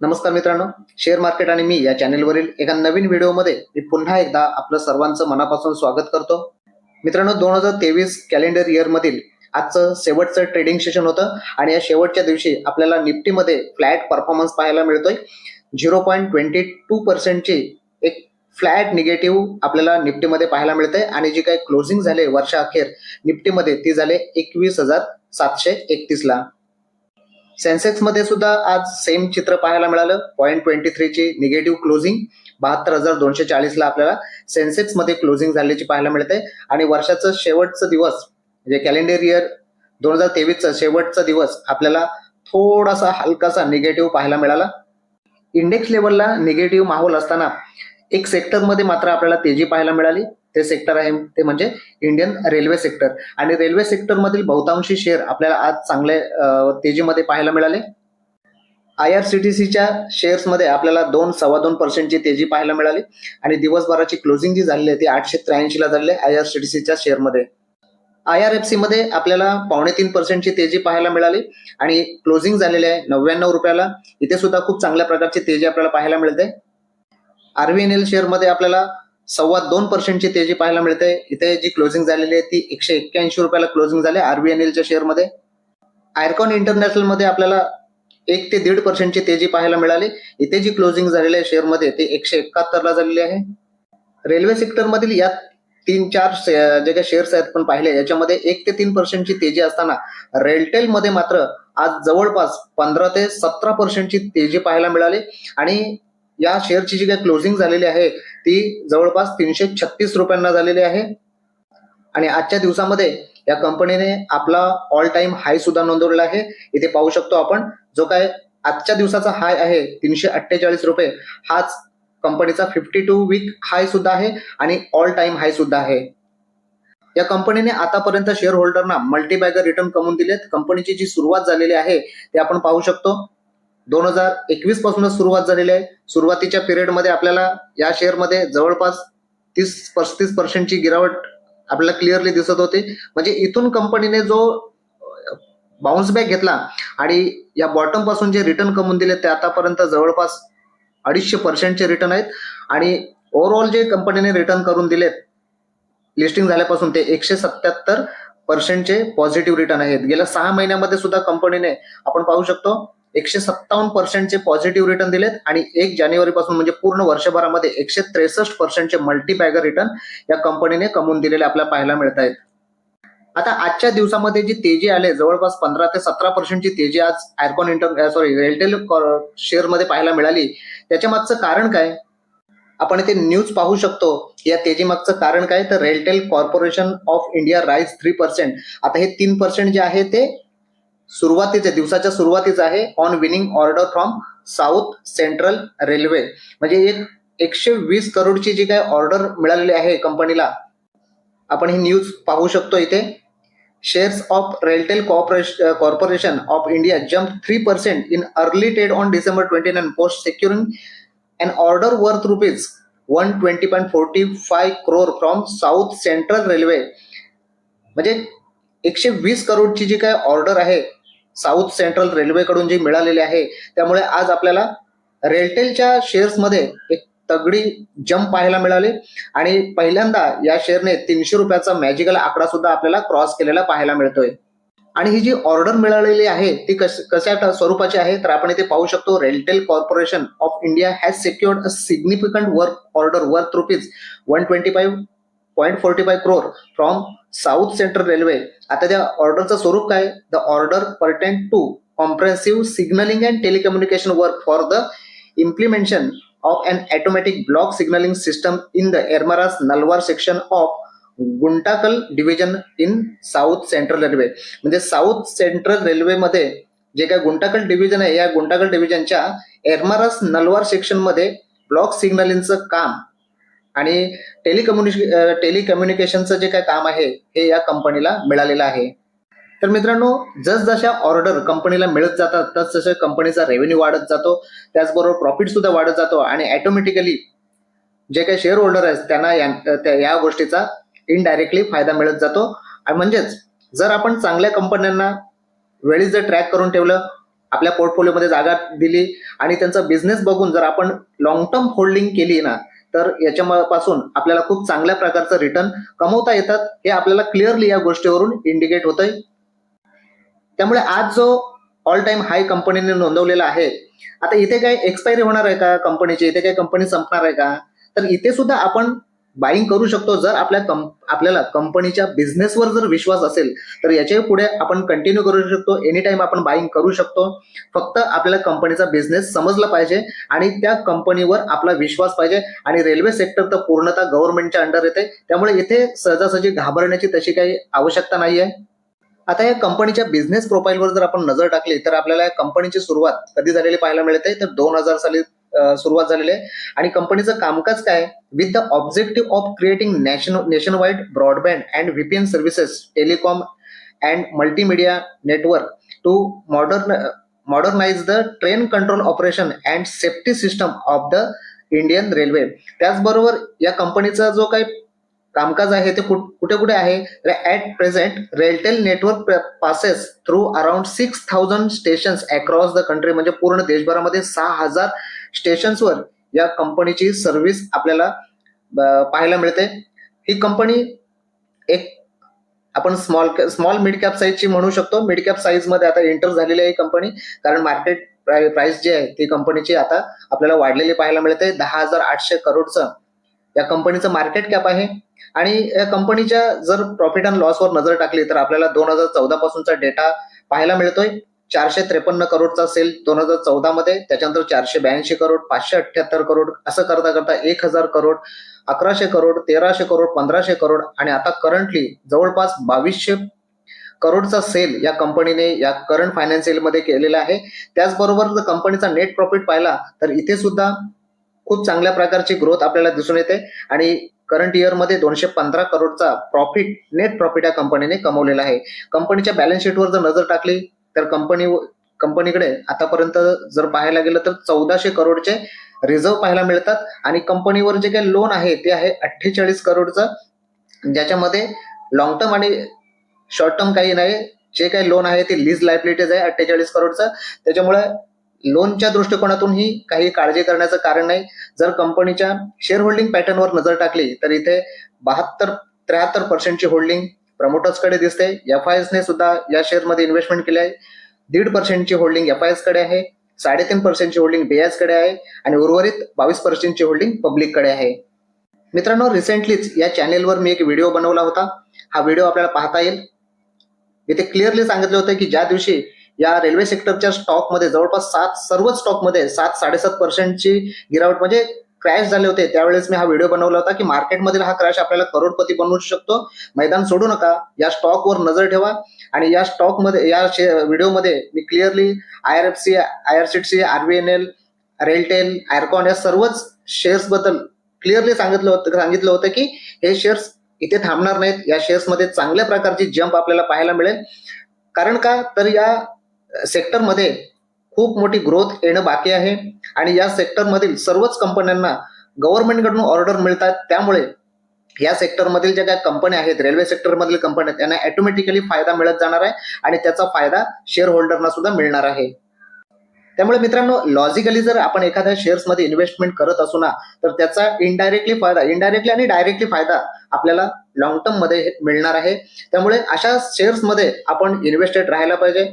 नमस्कार मित्रांनो share market आणि मी या चॅनेलवरील एका नवीन व्हिडिओमध्ये मी पुन्हा एकदा आपलं सर्वांचं मनापासून स्वागत करतो. मित्रांनो दोन हजार तेवीस कॅलेंडर इयरमधील आजचं शेवटचं ट्रेडिंग सेशन होतं आणि या शेवटच्या दिवशी आपल्याला निफ्टीमध्ये फ्लॅट परफॉर्मन्स पाहायला मिळतोय. झिरो पॉईंट ट्वेंटी टू पर्सेंटची एक फ्लॅट निगेटिव्ह आपल्याला निफ्टीमध्ये पाहायला मिळते आणि जी काही क्लोजिंग झाले वर्षाअखेर निफ्टीमध्ये ती झाले एकवीस हजार सातशे एकतीसला सेन्सेक्समध्ये सुद्धा आज सेम चित्र पाहायला मिळालं. पॉईंट ट्वेंटी थ्रीची निगेटिव्ह क्लोजिंग बहात्तर हजार दोनशे चाळीसला आपल्याला सेन्सेक्समध्ये क्लोजिंग झाल्याची पाहायला मिळते. आणि वर्षाचं शेवटचं दिवस म्हणजे कॅलेंडर इयर दोन हजार तेवीसचा शेवटचा दिवस आपल्याला थोडासा हलकासा निगेटिव्ह पाहायला मिळाला. इंडेक्स लेवलला निगेटिव्ह माहोल असताना एक सेक्टरमध्ये मात्र आपल्याला तेजी पाहायला मिळाली. ते सेक्टर आहे ते म्हणजे इंडियन रेल्वे सेक्टर आणि रेल्वे सेक्टरमधील बहुतांशी शेअर आपल्याला आज चांगले तेजीमध्ये पाहायला मिळाले. आय आर सी टी सीच्या शेअर्समध्ये आपल्याला दोन सव्वा दोन पर्सेंटची तेजी पाहायला मिळाली. आणि दिवसभराची क्लोजिंग जी झालेली आहे ती आठशे त्र्याऐंशीला झालेली आहे आय आर सी टी सीच्या शेअरमध्ये आय आर एफ सीमध्ये आपल्याला पावणे तीन पर्सेंटची तेजी पाहायला मिळाली. आणि क्लोजिंग झालेली आहे नव्याण्णव रुपयाला. इथे सुद्धा खूप चांगल्या प्रकारची तेजी आपल्याला पाहायला मिळते. आरव्हीएनएल शेअरमध्ये आपल्याला सव्वा दोन पर्सेंटची तेजी पाहायला मिळते इथे जी क्लोजिंग झालेली आहे ती एकशे एक्क्याऐंशी रुपयाला क्लोजिंग झाली आरबीएनएलच्या शेअरमध्ये आयरकॉन इंटरनॅशनलमध्ये. आपल्याला एक ते दीड पर्सेंटची तेजी पाहायला मिळाली इथे जी क्लोजिंग झालेली आहे शेअरमध्ये ती एकशे एकाहत्तरला झालेली आहे. रेल्वे सेक्टरमधील या तीन चार जे काही शेअर्स आहेत पण पाहिले याच्यामध्ये एक ते तीन पर्सेंटची तेजी असताना रेलटेलमध्ये मात्र आज जवळपास पंधरा ते सतरा पर्सेंटची तेजी पाहायला मिळाली. आणि या शेअरची जी काही क्लोजिंग झालेली आहे ती जवळपास तीनशे छत्तीस रुपयांना झालेली आहे. आणि आजच्या दिवसामध्ये या कंपनीने आपला ऑल टाइम हाय सुद्धा नोंदवलेला आहे. इथे पाहू शकतो आपण जो काय आजच्या दिवसाचा हाय आहे तीनशे अठ्ठेचाळीस रुपये हाच कंपनीचा फिफ्टी टू वीक हाय सुद्धा आहे आणि ऑल टाइम हाय सुद्धा आहे. या कंपनीने आतापर्यंत शेअर होल्डरना मल्टीबॅगर रिटर्न कमवून दिलेत. कंपनीची जी सुरुवात झालेली आहे ते आपण पाहू शकतो. दोन हजार एकवीस पासूनच सुरुवात झालेली आहे. सुरुवातीच्या पिरियडमध्ये आपल्याला या शेअरमध्ये जवळपास तीस पस्तीस पर्सेंटची गिरावट आपल्याला क्लिअरली दिसत होती. म्हणजे इथून कंपनीने जो बाउन्स बॅक घेतला आणि या बॉटमपासून जे रिटर्न कमवून दिले ते आतापर्यंत जवळपास अडीचशे पर्सेंटचे रिटर्न आहेत. आणि ओव्हरऑल जे कंपनीने रिटर्न करून दिलेत लिस्टिंग झाल्यापासून ते एकशे सत्याहत्तर पर्सेंटचे पॉझिटिव्ह रिटर्न आहेत. गेल्या सहा महिन्यामध्ये सुद्धा कंपनीने आपण पाहू शकतो एकशे सत्तावन्न पर्सेंटचे पॉझिटिव्ह रिटर्न दिलेत आणि एक जानेवारी पासून म्हणजे पूर्ण वर्षभरामध्ये एकशे त्रेसष्ट पर्सेंटचे मल्टीबॅगर रिटर्न या कंपनीने कमवून दिलेले आपल्याला पाहायला मिळत आहेत. आता आजच्या दिवसामध्ये जी तेजी आले जवळपास पंधरा ते सतरा पर्सेंटची तेजी आज आयरकॉन इंटर सॉरी रेलटेल शेअरमध्ये पाहायला मिळाली. त्याच्या मागचं कारण काय? आपण इथे न्यूज पाहू शकतो या तेजी मागचं कारण काय? तर RailTel corporation of India rise three percent आता हे तीन पर्सेंट जे आहे ते सुरुवातीचे दिवसाच्या सुरुवातीचं आहे on winning order from South Central railway म्हणजे एक एकशे वीस करोडची जी काही ऑर्डर मिळालेली आहे कंपनीला आपण ही न्यूज पाहू शकतो इथे. Shares of RailTel corporation corporation of India jump three percent in early trade on December twenty nine post securing and order worth rupees one twenty point forty five crore from South Central railway म्हणजे एकशे वीस करोडची जी काय order आहे south central रेल्वेकडून जी मिळालेली आहे त्यामुळे आज आपल्याला रेलटेलच्या शेअर्समध्ये एक तगडी जंप पाहायला मिळाले. आणि पहिल्यांदा या शेअरने तीनशे रुपयाचा मॅजिकल आकडा सुद्धा आपल्याला क्रॉस केलेला पाहायला मिळतोय. आणि ही जी ऑर्डर मिळालेली आहे ती कश कशा स्वरूपाची आहे तर आपण इथे पाहू शकतो RailTel corporation of India has secured a significant work order worth rupees one twenty five point forty five crore from South Central railway आता त्या ऑर्डरचं स्वरूप काय? The order pertain to comprehensive signalling and telecommunication work for the implementation of an automatic block signalling system in the Erramaras Nalwar section of Guntakal division in South Central railway म्हणजे साऊथ सेंट्रल रेल्वेमध्ये जे काय गुंटाकल डिव्हिजन आहे या गुंटाकल डिव्हिजनच्या एरमारस नलवार सेक्शनमध्ये ब्लॉक सिग्नलिंगचं काम आणि टेलिकम्युनिके टेलिकम्युनिकेशनचं जे काय काम आहे हे या कंपनीला मिळालेलं आहे. तर मित्रांनो जसजशा ऑर्डर कंपनीला मिळत जातात तसजसं कंपनीचा रेव्हेन्यू वाढत जातो. त्याचबरोबर प्रॉफिट सुद्धा वाढत जातो आणि ऑटोमॅटिकली जे काही शेअर होल्डर आहेत त्यांना या- त्या- या गोष्टीचा इनडायरेक्टली फायदा मिळत जातो. आणि म्हणजेच जर आपण चांगल्या कंपन्यांना वेळी जर ट्रॅक करून ठेवलं आपल्या पोर्टफोलिओमध्ये जागा दिली आणि त्यांचा बिझनेस बघून जर आपण लॉंग टर्म होल्डिंग केली ना तर याच्यापासून आपल्याला खूप चांगल्या प्रकारचं रिटर्न कमवता येतात. हे आपल्याला क्लिअरली या गोष्टीवरून इंडिकेट होतंय. त्यामुळे आज जो ऑल टाइम हाय कंपनीने नोंदवलेला आहे आता इथे काय एक्सपायरी होणार आहे का कंपनीची इथे काय कंपनी संपणार आहे का? तर इथे सुद्धा आपण बाईंग करू शकतो. जर आपल्या कं आपल्याला कंपनीच्या बिझनेसवर जर विश्वास असेल तर याच्यापुढे आपण कंटिन्यू करू शकतो. एनी टाइम आपण बाईंग करू शकतो. फक्त आपल्याला कंपनीचा बिझनेस समजला पाहिजे आणि त्या कंपनीवर आपला विश्वास पाहिजे आणि रेल्वे सेक्टर तर पूर्णतः गव्हर्नमेंटच्या अंडर येते. त्यामुळे इथे सहजासहजी घाबरण्याची तशी काही आवश्यकता नाही आहे आता या कंपनीच्या बिझनेस प्रोफाईलवर जर आपण नजर टाकली तर आपल्याला या कंपनीची सुरुवात कधी झालेली पाहायला मिळते? तर दोन हजार साली सुरुवात झालेली आहे. आणि कंपनीचं कामकाज काय? With the objective of creating nation nationwide broadband and VPN services telecom and multimedia network to modern modernise the train control operation and safety system of the Indian railway त्याचबरोबर या कंपनीचा जो काही कामकाज आहे ते कुठ- कुठे कुठे आहे? तर at present RailTel network passes through around six thousand stations across the country म्हणजे पूर्ण देशभरामध्ये सहा हजार स्टेशन्सवर या कंपनीची सर्व्हिस आपल्याला पाहायला मिळते. ही कंपनी एक आपण स्मॉल स्मॉल मिड कॅप साईजची म्हणू शकतो. मिड कॅप साईजमध्ये आता एंटर झालेली आहे कंपनी. कारण मार्केट प्राइस जी आहे ती कंपनीची आता आपल्याला वाढलेली पाहायला मिळते. दहा हजार आठशे करोडचं या कंपनीचं मार्केट कॅप आहे. आणि या कंपनीच्या जर प्रॉफिट अँड लॉसवर नजर टाकली तर आपल्याला दोन हजार चौदा पासूनचा डेटा पाहायला मिळतोय. चारशे त्रेपन्न करोडचा सेल दोन हजार चौदा मध्ये त्याच्यानंतर चारशे ब्याऐंशी करोड पाचशे अठ्ठ्याहत्तर करोड असं करता करता एक हजार करोड अकराशे करोड तेराशे करोड पंधराशे करोड आणि आता करंटली जवळपास बावीसशे करोडचा सेल या कंपनीने या करंट फायनान्शियलमध्ये केलेला आहे. त्याचबरोबर जर कंपनीचा नेट प्रॉफिट पाहिला तर इथे सुद्धा खूप चांगल्या प्रकारची ग्रोथ आपल्याला दिसून येते आणि करंट इयरमध्ये दोनशे पंधरा करोडचा प्रॉफिट नेट प्रॉफिट या कंपनीने कमवलेला आहे. कंपनीच्या बॅलन्स शीटवर जर नजर टाकली तर कंपनी कंपनीकडे आतापर्यंत जर पाहायला गेलं तर चौदाशे करोडचे रिझर्व्ह पाहायला मिळतात आणि कंपनीवर जे काही लोन आहे ते आहे अठ्ठेचाळीस करोडचं ज्याच्यामध्ये लॉंग टर्म आणि शॉर्ट टर्म काही नाही जे काही लोन आहे ते लीज लायबिलिटीज आहे अठ्ठेचाळीस करोडचं. त्याच्यामुळे लोनच्या दृष्टिकोनातूनही काही काळजी करण्याचं कारण नाही. जर कंपनीच्या शेअर होल्डिंग पॅटर्नवर नजर टाकली तर इथे बहात्तर त्र्याहत्तर पर्सेंटची होल्डिंग प्रमोटर्सकडे दिसते. एफ आय ने सुद्धा या शेअरमध्ये इन्व्हेस्टमेंट केली आहे. दीड पर्सेंटची होल्डिंग एफ आयकडे आहे. साडेतीन पर्सेंटची होल्डिंग बेयाजकडे आहे. आणि उर्वरित बावीस पर्सेंटची होल्डिंग पब्लिककडे आहे. मित्रांनो रिसेंटलीच या चॅनेलवर मी एक व्हिडिओ बनवला होता. हा व्हिडिओ आपल्याला पाहता येईल. इथे क्लिअरली सांगितलं होतं की ज्या दिवशी या रेल्वे सेक्टरच्या स्टॉकमध्ये जवळपास सात सर्वच स्टॉकमध्ये सात साडेसात पर्सेंटची गिरावट म्हणजे क्रॅश झाले होते. त्यावेळेस मी हा व्हिडिओ बनवला होता की मार्केटमधील हा क्रॅश आपल्याला करोडपती बनवू शकतो. मैदान सोडू नका. या स्टॉकवर नजर ठेवा. आणि या स्टॉकमध्ये या व्हिडिओमध्ये मी clearly I R F C I R C C RVNL RailTel IRCON या सर्वच शेअर्सबद्दल क्लिअरली सांगितलं होतं सांगितलं होतं की हे शेअर्स इथे थांबणार नाहीत. या शेअर्समध्ये चांगल्या प्रकारची जंप आपल्याला पाहायला मिळेल. कारण का? तर या सेक्टरमध्ये खूप मोठी ग्रोथ येणं बाकी आहे. आणि या सेक्टरमधील सर्वच कंपन्यांना गव्हर्नमेंटकडून ऑर्डर मिळतात. त्यामुळे या सेक्टरमधील ज्या काही कंपन्या आहेत रेल्वे सेक्टरमधील कंपन्या आहेत, त्यांना ऑटोमॅटिकली फायदा मिळत जाणार आहे. आणि त्याचा फायदा शेअर होल्डरना सुद्धा मिळणार आहे. त्यामुळे मित्रांनो लॉजिकली जर आपण एखाद्या शेअर्समध्ये इन्व्हेस्टमेंट करत असू ना तर त्याचा इनडायरेक्टली फायदा इनडायरेक्टली आणि डायरेक्टली फायदा आपल्याला लॉंग टर्ममध्ये मिळणार आहे. त्यामुळे अशा शेअर्समध्ये आपण इन्व्हेस्टेड राहायला पाहिजे.